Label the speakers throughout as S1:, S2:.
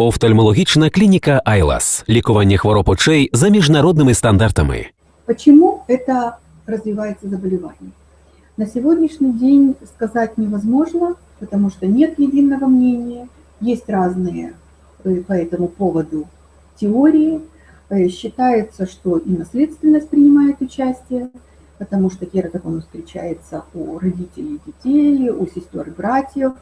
S1: Офтальмологічна клініка Айлас. Лікування хвороб очей за міжнародними стандартами.
S2: Почему это развивается заболевание? На сегодняшний день сказать невозможно, потому что нет единого мнения, есть разные э, по этому поводу теории. Э, Считается, что и наследственность принимает участие, потому что кератоконус встречается у родителей детей, у сестер и братьев.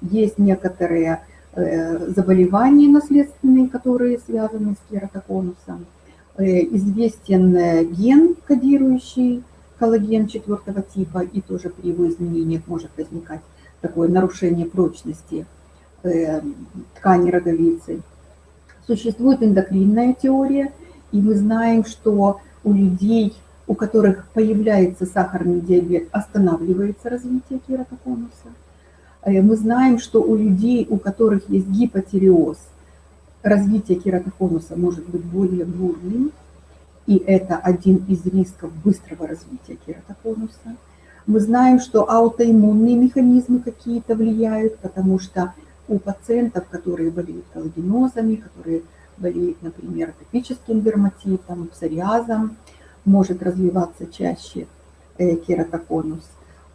S2: Есть некоторые э, заболевания наследственные, которые связаны с кератоконусом. Э, Известен э, ген, кодирующий коллаген четвертого типа, и тоже при его изменениях может возникать такое нарушение прочности э, ткани роговицы. Существует эндокринная теория, и мы знаем, что у людей, у которых появляется сахарный диабет, останавливается развитие кератоконуса. Э, Мы знаем, что у людей, у которых есть гипотиреоз, развитие кератоконуса может быть более бурным, и это один из рисков быстрого развития кератоконуса. Мы знаем, что аутоиммунные механизмы какие-то влияют, потому что у пациентов, которые болеют коллагенозами, которые болеют, например, атопическим дерматитом, псориазом, может развиваться чаще э, кератоконус.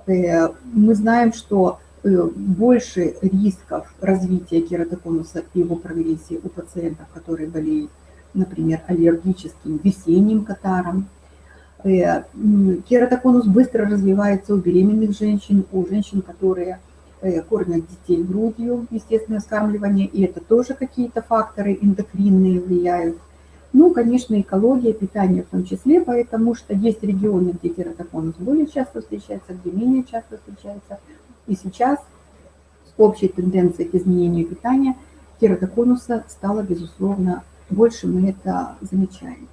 S2: Э, Мы знаем, что больше рисков развития кератоконуса и его прогрессии у пациентов, которые болеют, например, аллергическим весенним катаром. Э, Кератоконус быстро развивается у беременных женщин, у женщин, которые э, кормят детей грудью, естественное вскармливание, и это тоже какие-то факторы эндокринные влияют. Ну, конечно, экология, питание в том числе, потому что есть регионы, где кератоконус более часто встречается, где менее часто встречается. И сейчас с общей тенденцией к изменению питания кератоконуса стало, безусловно, больше мы это замечаем.